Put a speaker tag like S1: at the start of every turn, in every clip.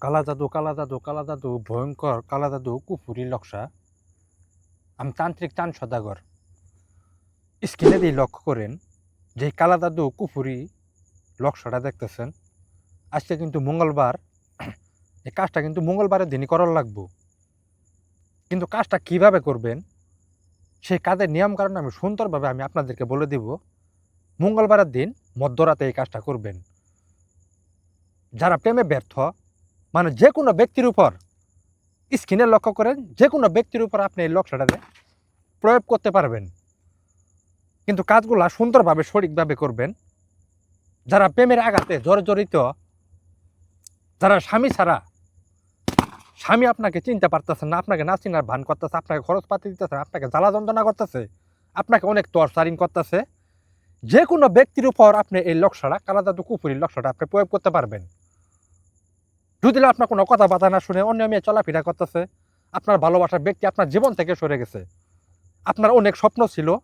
S1: কালা জাদু কালা জাদু কালা জাদু ভয়ঙ্কর কালা জাদু, কুফুরি লক্সা আমি তান্ত্রিক চান সদাগর। স্ক্রিনে দিয়ে লক্ষ্য করেন যে কালা জাদু, কুফুরি লক্সাটা দেখতেছেন। আজকে কিন্তু মঙ্গলবার। এই কাজটা কিন্তু মঙ্গলবারের দিনই করার লাগবো। কিন্তু কাজটা কীভাবে করবেন, সেই কাজের নিয়ম কারণ আমি সুন্দরভাবে আমি আপনাদেরকে বলে দিব। মঙ্গলবারের দিন মধ্যরাতে এই কাজটা করবেন। যারা প্রেমে ব্যর্থ মানে যে কোনো ব্যক্তির উপর স্ক্রিনে লক্ষ্য করেন, যে কোনো ব্যক্তির উপর আপনি এই লক্ষ্যটাতে প্রয়োগ করতে পারবেন। কিন্তু কাজগুলা সুন্দরভাবে, সঠিকভাবে করবেন। যারা প্রেমের আঘাতে জর্জরিত, যারা স্বামী ছাড়া, স্বামী আপনাকে চিনতে পারতেছে না, আপনাকে না চিনার ভান করতেছে, আপনাকে খরচ পাতি দিতেছে, আপনাকে জ্বালা যন্ত্রণা করতেছে, আপনাকে অনেক টর্চারিং করতেছে যে কোনো ব্যক্তির উপর আপনি এই লক্ষ্যটা কালা জাদু কুপুরির লক্ষ্যটা আপনি প্রয়োগ করতে পারবেন। যদি আপনার কোনো কথা কথাবার্তা না শুনে অন্য মেয়ে চলাফেরা করতেছে, আপনার ভালোবাসার ব্যক্তি আপনার জীবন থেকে সরে গেছে। আপনার অনেক স্বপ্ন ছিল,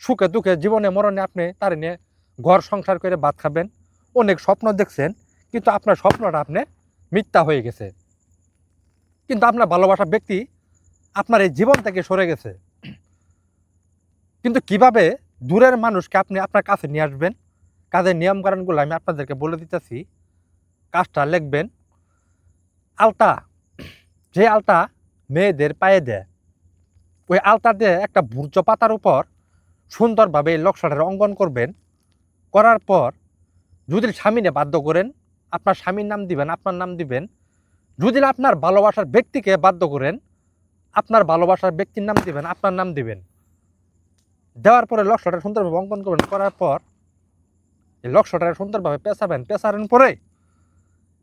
S1: সুখে দুঃখে জীবনে মরণে আপনি তার নিয়ে ঘর সংসার করে ভাত খাবেন, অনেক স্বপ্ন দেখছেন, কিন্তু আপনার স্বপ্নটা আপনি মিথ্যা হয়ে গেছে। কিন্তু আপনার ভালোবাসার ব্যক্তি আপনার এই জীবন থেকে সরে গেছে। কিন্তু কীভাবে দূরের মানুষকে আপনি আপনার কাছে নিয়ে আসবেন। কাজের নিয়মকানুনগুলো আমি আপনাদেরকে বলে দিতেছি। কাজটা লিখবেন। আলতা, যে আলতা মেয়েদের পায়ে দেয়, ওই আলতা দিয়ে একটা ভূর্জ পাতার উপর সুন্দরভাবে এই লক্ষ্যটার অঙ্কন করবেন। করার পর যদি স্বামীনে বাধ্য করেন, আপনার স্বামীর নাম দিবেন, আপনার নাম দিবেন। যদি আপনার ভালোবাসার ব্যক্তিকে বাধ্য করেন, আপনার ভালোবাসার ব্যক্তির নাম দিবেন, আপনার নাম দিবেন। দেওয়ার পরে লক্ষ্যটা সুন্দরভাবে অঙ্কন করবেন, করার পর এই লক্ষ্যটা সুন্দরভাবে পেঁচাবেন, পেঁচানোর পরে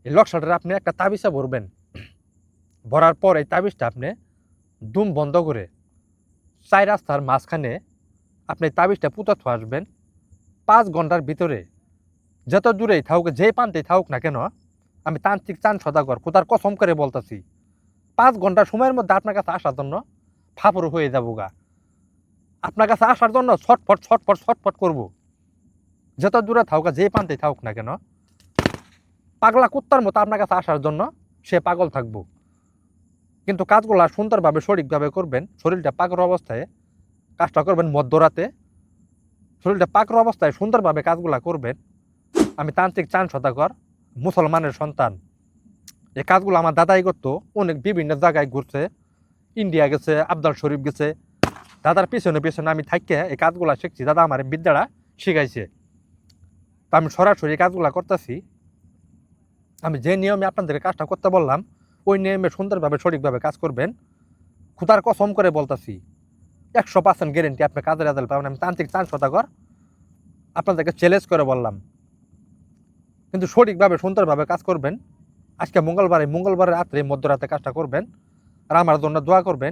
S1: এই লক্ষ্যটা আপনি একটা তাবিজে ভরবেন। ভরার পর এই তাবিজটা আপনি দুম বন্ধ করে চাই রাস্তার মাঝখানে আপনি তাবিজটা পুঁতে আসবেন পাঁচ ঘণ্টার ভিতরে যত দূরেই থাকুক যে প্রান্তেই থাকুক না কেন, আমি তান্ত্রিক চান সদাগর, খোদার কসম করে বলতেছি, পাঁচ ঘণ্টা সময়ের মধ্যে আপনার কাছে আসার জন্য ফাপর হয়ে যাব গা। আপনার কাছে আসার জন্য ছটফট ছটফট ছটফট করব। যত দূরে থাকুক যে প্রান্তেই থাকুক না কেন, পাগলা কুত্তার মতো আপনার কাছে আসার জন্য সে পাগল থাকব। কিন্তু কাজগুলা সুন্দরভাবে, সঠিকভাবে করবেন, শরীরটা পাকর অবস্থায় কাজটা করবেন মধ্যরাতে। শরীরটা পাকর অবস্থায় সুন্দরভাবে কাজগুলা করবেন। আমি তান্ত্রিক চান সদাগর, মুসলমানের সন্তান। এই কাজগুলো আমার দাদাই করতো, অনেক বিভিন্ন জায়গায় ঘুরছে। ইন্ডিয়া গেছে আবদাল শরীফ গেছে দাদার পিছনে পিছনে আমি থাকিয়ে এই কাজগুলা শিখছি। দাদা আমার বিদ্যাটা শিখাইছে। তা আমি সরাসরি এই কাজগুলা করতেছি। আমি যে নিয়মে আপনাদের কাজটা করতে বললাম, ওই নিয়মে সুন্দরভাবে, সঠিকভাবে কাজ করবেন। খুদার কসম করে বলতেছি, একশো পার্সেন্ট গ্যারেন্টি আপনি কাজের রেজাল্ট পাবেন। আমি তান্ত্রিক চান শতাকর আপনাদেরকে চ্যালেঞ্জ করে বললাম। কিন্তু সঠিকভাবে, সুন্দরভাবে কাজ করবেন। আজকে মঙ্গলবারে, মঙ্গলবারের রাত্রে, মধ্যরাতে কাজটা করবেন। আর আমার জন্য দোয়া করবেন।